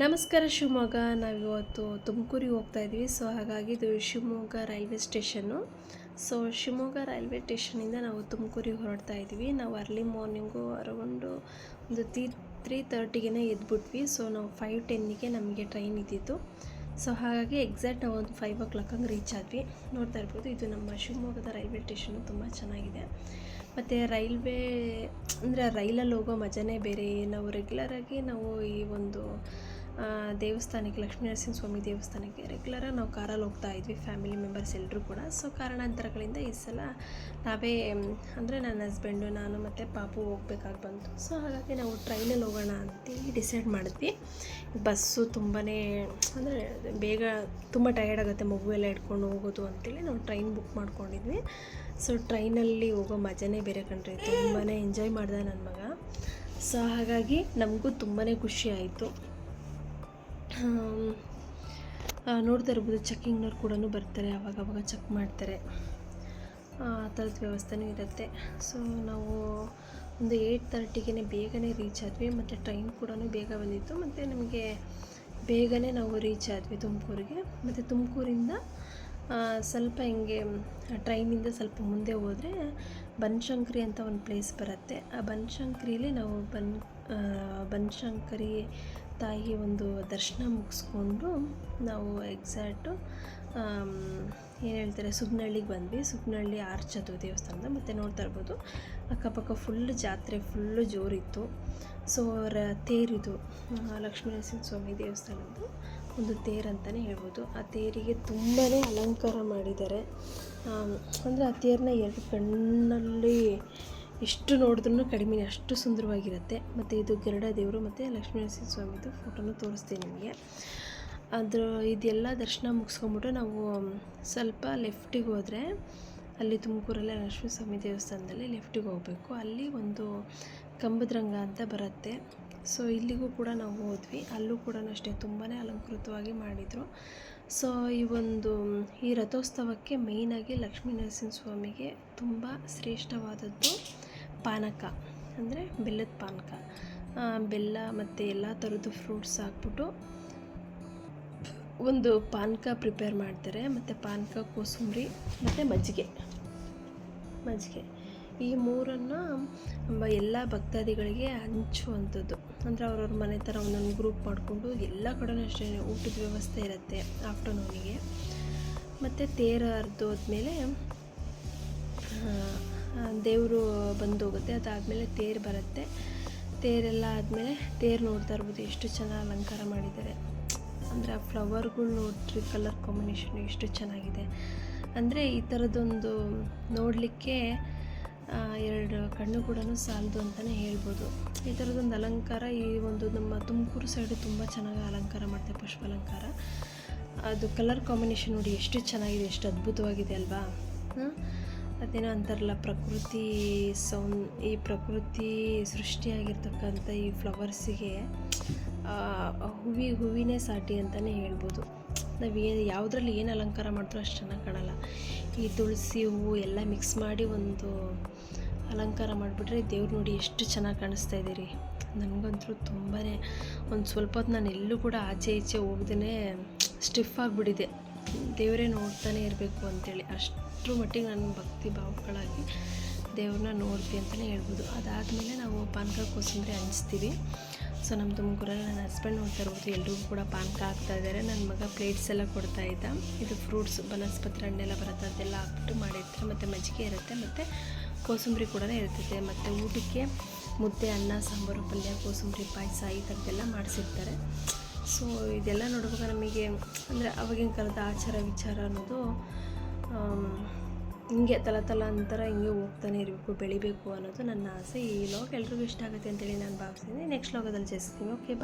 ನಮಸ್ಕಾರ ಶಿವಮೊಗ್ಗ. ನಾವಿವತ್ತು ತುಮಕೂರಿಗೆ ಹೋಗ್ತಾ ಇದ್ವಿ ಸೊ, ಹಾಗಾಗಿ ಇದು Shivamogga railway station. So, Shivamogga railway ಸ್ಟೇಷನಿಂದ ನಾವು ತುಮಕೂರಿಗೆ ಹೊರಡ್ತಾ ಇದ್ವಿ ನಾವು ಅರ್ಲಿ ಮಾರ್ನಿಂಗು ಅರೌಂಡು ಒಂದು ತ್ರೀ ತ್ರೀ ತರ್ಟಿಗೆನೇ ಎದ್ಬಿಟ್ವಿ. ಸೊ, ನಾವು ಫೈವ್ ಟೆನ್ನಿಗೆ ನಮಗೆ ಟ್ರೈನ್ ಇದ್ದಿತ್ತು. ಸೊ, ಹಾಗಾಗಿ ಎಕ್ಸಾಕ್ಟ್ ನಾವು ಒಂದು ಫೈವ್ ಓ ಕ್ಲಾಕ್ ಹಂಗೆ ರೀಚ್ ಆದ್ವಿ. ನೋಡ್ತಾ ಇರ್ಬೋದು, ಇದು ನಮ್ಮ ಶಿವಮೊಗ್ಗದ ರೈಲ್ವೆ ಸ್ಟೇಷನು ತುಂಬ ಚೆನ್ನಾಗಿದೆ. ಮತ್ತು ರೈಲ್ವೆ, ಅಂದರೆ ರೈಲಲ್ಲಿ ಹೋಗೋ ಮಜಾನೇ ಬೇರೆ. ನಾವು ರೆಗ್ಯುಲರಾಗಿ ನಾವು ಈ ಒಂದು ದೇವಸ್ಥಾನಕ್ಕೆ, ಲಕ್ಷ್ಮೀ ನರಸಿಂಹ ಸ್ವಾಮಿ ದೇವಸ್ಥಾನಕ್ಕೆ ರೆಗ್ಯುಲರಾಗಿ ನಾವು ಕಾರಲ್ಲಿ ಹೋಗ್ತಾ ಇದ್ವಿ ಫ್ಯಾಮಿಲಿ ಮೆಂಬರ್ಸ್ ಎಲ್ಲರೂ ಕೂಡ. ಸೊ ಕಾರಣಾಂತರಗಳಿಂದ ಈ ಸಲ ನಾವೇ ಅಂದರೆ ನನ್ನ ಹಸ್ಬೆಂಡು ನಾನು ಮತ್ತು ಪಾಪು ಹೋಗ್ಬೇಕಾಗಿ ಬಂತು. ಸೊ ಹಾಗಾಗಿ ನಾವು ಟ್ರೈನಲ್ಲಿ ಹೋಗೋಣ ಅಂತೇಳಿ ಡಿಸೈಡ್ ಮಾಡಿದ್ವಿ. ಬಸ್ಸು ತುಂಬಾ ಅಂದರೆ ಬೇಗ ತುಂಬ ಟಯರ್ಡ್ ಆಗುತ್ತೆ, ಮಗು ಎಲ್ಲ ಇಟ್ಕೊಂಡು ಹೋಗೋದು ಅಂತೇಳಿ ನಾವು ಟ್ರೈನ್ ಬುಕ್ ಮಾಡ್ಕೊಂಡಿದ್ವಿ. ಸೊ ಟ್ರೈನಲ್ಲಿ ಹೋಗೋ ಮಜಾನೇ ಬೇರೆ ಕಂಡ್ರಿ ತುಂಬಾ ಎಂಜಾಯ್ ಮಾಡಿದೆ ನನ್ನ ಮಗ. ಸೊ ಹಾಗಾಗಿ ನಮಗೂ ತುಂಬಾ ಖುಷಿ ಆಯಿತು. ನೋಡ್ತಾ ಇರ್ಬೋದು ಚೆಕ್ಕಿಂಗ್ನವ್ರು ಕೂಡ ಬರ್ತಾರೆ ಅವಾಗ ಚೆಕ್ ಮಾಡ್ತಾರೆ. ಆ ಥರದ ವ್ಯವಸ್ಥೆನೂ ಇರುತ್ತೆ. ಸೊ ನಾವು ಒಂದು ಏಯ್ಟ್ ತರ್ಟಿಗೆ ಬೇಗನೆ ರೀಚ್ ಆದ್ವಿ, ಮತ್ತು ಟ್ರೈನ್ ಕೂಡ ಬೇಗ ಬಂದಿತ್ತು, ಮತ್ತು ನಮಗೆ ಬೇಗನೆ ನಾವು ರೀಚ್ ಆದ್ವಿ ತುಮಕೂರಿಗೆ. ಮತ್ತು ತುಮಕೂರಿಂದ ಸ್ವಲ್ಪ ಹಿಂಗೆ ಟ್ರೈನಿಂದ ಸ್ವಲ್ಪ ಮುಂದೆ ಹೋದರೆ ಬನಶಂಕರಿ ಅಂತ ಒಂದು ಪ್ಲೇಸ್ ಬರುತ್ತೆ. ಆ ಬನಶಂಕರಿಲಿ ನಾವು ಬನ್ ಬನಶಂಕರಿ ತಾಯಿ ಒಂದು ದರ್ಶನ ಮುಗಿಸ್ಕೊಂಡು ನಾವು ಎಕ್ಸಾಕ್ಟು ಏನು ಹೇಳ್ತಾರೆ ಸುಗ್ನಹಳ್ಳಿಗೆ ಬಂದ್ವಿ. ಸುಗ್ನಹಳ್ಳಿ ಆರ್ಚ್ ಅದು ದೇವಸ್ಥಾನದ, ಮತ್ತು ನೋಡ್ತಾ ಇರ್ಬೋದು, ಅಕ್ಕಪಕ್ಕ ಫುಲ್ ಜಾತ್ರೆ ಫುಲ್ಲು ಜೋರಿತ್ತು. ಸೊ ಅವರ ತೇರಿದು ಲಕ್ಷ್ಮೀ ಸ್ವಾಮಿ ದೇವಸ್ಥಾನದ್ದು ಒಂದು ತೇರು ಅಂತಲೇ ಹೇಳ್ಬೋದು. ಆ ತೇರಿಗೆ ತುಂಬಾ ಅಲಂಕಾರ ಮಾಡಿದ್ದಾರೆ. ಅಂದರೆ ಆ ತೇರನ್ನ ಎರಡು ಕಣ್ಣಲ್ಲಿ ಎಷ್ಟು ನೋಡಿದ್ರೂ ಕಡಿಮೆ ಅಷ್ಟು ಸುಂದರವಾಗಿರುತ್ತೆ. ಮತ್ತು ಇದು ಗರುಡ ದೇವರು ಮತ್ತು ಲಕ್ಷ್ಮೀ ನರಸಿಂಹ ಸ್ವಾಮಿದು ಫೋಟೋನು ತೋರಿಸ್ತೀನಿ ನಿಮಗೆ. ಅದ್ರ ಇದೆಲ್ಲ ದರ್ಶನ ಮುಗಿಸ್ಕೊಂಬಿಟ್ಟು ನಾವು ಸ್ವಲ್ಪ ಲೆಫ್ಟಿಗೆ ಹೋದರೆ ಅಲ್ಲಿ ತುಮಕೂರಲ್ಲೇ ಲಕ್ಷ್ಮೀ ಸ್ವಾಮಿ ದೇವಸ್ಥಾನದಲ್ಲಿ ಲೆಫ್ಟಿಗೆ ಹೋಗಬೇಕು. ಅಲ್ಲಿ ಒಂದು ಕಂಬದ್ರಂಗ ಅಂತ ಬರುತ್ತೆ. ಸೊ ಇಲ್ಲಿಗೂ ಕೂಡ ನಾವು ಹೋದ್ವಿ. ಅಲ್ಲೂ ಕೂಡ ಅಷ್ಟೇ ತುಂಬಾ ಅಲಂಕೃತವಾಗಿ ಮಾಡಿದರು. ಸೊ ಈ ಒಂದು, ಈ ರಥೋತ್ಸವಕ್ಕೆ ಮೇಯ್ನಾಗಿ ಲಕ್ಷ್ಮೀ ನರಸಿಂಹ ಸ್ವಾಮಿಗೆ ತುಂಬ ಶ್ರೇಷ್ಠವಾದದ್ದು ಪಾನಕ ಅಂದರೆ ಬೆಲ್ಲದ ಪಾನಕ ಬೆಲ್ಲ ಮತ್ತು ಎಲ್ಲ ಥರದ್ದು ಫ್ರೂಟ್ಸ್ ಹಾಕ್ಬಿಟ್ಟು ಒಂದು ಪಾನಕ ಪ್ರಿಪೇರ್ ಮಾಡ್ತಾರೆ. ಮತ್ತು ಪಾನಕ, ಕೋಸಂಬರಿ, ಮತ್ತು ಮಜ್ಜಿಗೆ. ಮಜ್ಜಿಗೆ. ಈ ಮೂರನ್ನು ಎಲ್ಲ ಭಕ್ತಾದಿಗಳಿಗೆ ಹಂಚುವಂಥದ್ದು. ಅಂದರೆ ಅವ್ರವ್ರ ಮನೆ ಥರ ಒಂದೊಂದು ಗ್ರೂಪ್ ಮಾಡಿಕೊಂಡು ಎಲ್ಲ ಕಡೆನೂ ಅಷ್ಟೇ ಊಟದ ವ್ಯವಸ್ಥೆ ಇರುತ್ತೆ ಆಫ್ಟರ್ನೂನಿಗೆ ಮತ್ತು ತೇರು ಹರಿದೋದ್ಮೇಲೆ ದೇವರು ಬಂದು ಹೋಗುತ್ತೆ ಅದಾದಮೇಲೆ ತೇರು ಬರುತ್ತೆ. ತೇರೆಲ್ಲ ಆದಮೇಲೆ ತೇರು ನೋಡ್ತಾ ಇರ್ಬೋದು, ಎಷ್ಟು ಚೆನ್ನಾಗಿ ಅಲಂಕಾರ ಮಾಡಿದ್ದಾರೆ. ಅಂದರೆ ಆ ಫ್ಲವರ್ಗಳು ನೋಡ್ರಿ, ಕಲರ್ ಕಾಂಬಿನೇಷನ್ ಎಷ್ಟು ಚೆನ್ನಾಗಿದೆ. ಅಂದರೆ ಈ ಥರದೊಂದು ನೋಡಲಿಕ್ಕೆ ಎರಡು ಕಣ್ಣು ಕೂಡ ಸಾಲದು ಅಂತಲೇ ಹೇಳ್ಬೋದು. ಈ ಥರದೊಂದು ಅಲಂಕಾರ, ಈ ಒಂದು ನಮ್ಮ ತುಮಕೂರು ಸೈಡು ತುಂಬ ಚೆನ್ನಾಗಿ ಅಲಂಕಾರ ಮಾಡ್ತಾರೆ, ಪುಷ್ಪ ಅಲಂಕಾರ. ಅದು ಕಲರ್ ಕಾಂಬಿನೇಷನ್ ನೋಡಿ ಎಷ್ಟು ಚೆನ್ನಾಗಿದೆ, ಎಷ್ಟು ಅದ್ಭುತವಾಗಿದೆ ಅಲ್ವಾ? ಅದೇನೋ ಅಂತಾರಲ್ಲ, ಪ್ರಕೃತಿ ಸೌನ್, ಈ ಪ್ರಕೃತಿ ಸೃಷ್ಟಿಯಾಗಿರ್ತಕ್ಕಂಥ ಈ ಫ್ಲವರ್ಸಿಗೆ ಹೂವಿ, ಹೂವಿನೇ ಸಾಟಿ ಅಂತಲೇ ಹೇಳ್ಬೋದು. ನಾವು ಏನು ಯಾವುದ್ರಲ್ಲಿ ಏನು ಅಲಂಕಾರ ಮಾಡಿದ್ರೂ ಅಷ್ಟು ಚೆನ್ನಾಗಿ ಕಾಣಲ್ಲ. ಈ ತುಳಸಿ ಹೂವು ಎಲ್ಲ ಮಿಕ್ಸ್ ಮಾಡಿ ಒಂದು ಅಲಂಕಾರ ಮಾಡಿಬಿಟ್ರೆ ದೇವ್ರು ನೋಡಿ ಎಷ್ಟು ಚೆನ್ನಾಗಿ ಕಾಣಿಸ್ತಾ ಇದ್ದೀರಿ ನನಗಂತೂ ತುಂಬಾ ಒಂದು ಸ್ವಲ್ಪ ಹೊತ್ತು ನಾನು ಎಲ್ಲೂ ಕೂಡ ಆಚೆ ಈಚೆ ಹೋಗ್ದೇ ಸ್ಟಿಫ್ ಆಗಿಬಿಟ್ಟಿದೆ. ದೇವರೇ ನೋಡ್ತಾನೆ ಇರಬೇಕು ಅಂತೇಳಿ. ಅಷ್ಟರ ಮಟ್ಟಿಗೆ ನನ್ನ ಭಕ್ತಿ ಭಾವಗಳಾಗಿ ದೇವ್ರನ್ನ ನೋಡ್ತಿ ಅಂತಲೇ ಹೇಳ್ಬೋದು. ಅದಾದಮೇಲೆ ನಾವು ಪಾನಕ ಕೋಸಂಬರಿ ಹಂಚ್ತೀವಿ. ಸೊ ನಮ್ಮ ತುಮಕೂರಲ್ಲಿ ನನ್ನ ಹಸ್ಬೆಂಡ್ ನೋಡ್ತಾ ಇರ್ಬೋದು. ಎಲ್ರಿಗೂ ಕೂಡ ಪಾನಕ ಆಗ್ತಾ ಇದ್ದಾರೆ. ನನ್ನ ಮಗ ಪ್ಲೇಟ್ಸ್ ಎಲ್ಲ ಕೊಡ್ತಾ ಇದ್ದ. ಇದು ಫ್ರೂಟ್ಸ್ ಬನಸ್ಪತಿ ಹಣ್ಣೆಲ್ಲ ಬರುತ್ತೆ. ಅದೆಲ್ಲ ಹಾಕ್ಬಿಟ್ಟು ಮಾಡಿರ್ತಾರೆ. ಮತ್ತು ಮಜ್ಜಿಗೆ ಇರುತ್ತೆ. ಮತ್ತು ಕೋಸಂಬರಿ ಕೂಡ ಇರ್ತೈತೆ. ಮತ್ತು ಊಟಕ್ಕೆ ಮುದ್ದೆ, ಅನ್ನ, ಸಾಂಬಾರು, ಪಲ್ಯ, ಕೋಸಂಬರಿ, ಪಾಯಸ ಈ ಥರದ್ದೆಲ್ಲ ಮಾಡಿಸಿರ್ತಾರೆ. ಸೊ ಇದೆಲ್ಲ ನೋಡುವಾಗ ನಮಗೆ ಅಂದರೆ ಅವಾಗಿನ ಕಾಲದ ಆಚಾರ ವಿಚಾರ ಅನ್ನೋದು ಹಿಂಗೆ ಹಿಂಗೆ ತಲತಲಾಂತರ ಹಿಂಗೆ ಹೋಗ್ತಾನೆ ಇರಬೇಕು, ಬೆಳಿಬೇಕು ಅನ್ನೋದು ನನ್ನ ಆಸೆ. ಈ ಲಾಗ್ ಎಲ್ರಿಗೂ ಇಷ್ಟ ಆಗುತ್ತೆ ಅಂತೇಳಿ ನಾನು ಭಾವಿಸ್ತೀನಿ. ನೆಕ್ಸ್ಟ್ ಲಾಗದಲ್ಲಿ ಜಯಿಸ್ತೀನಿ. Okay bye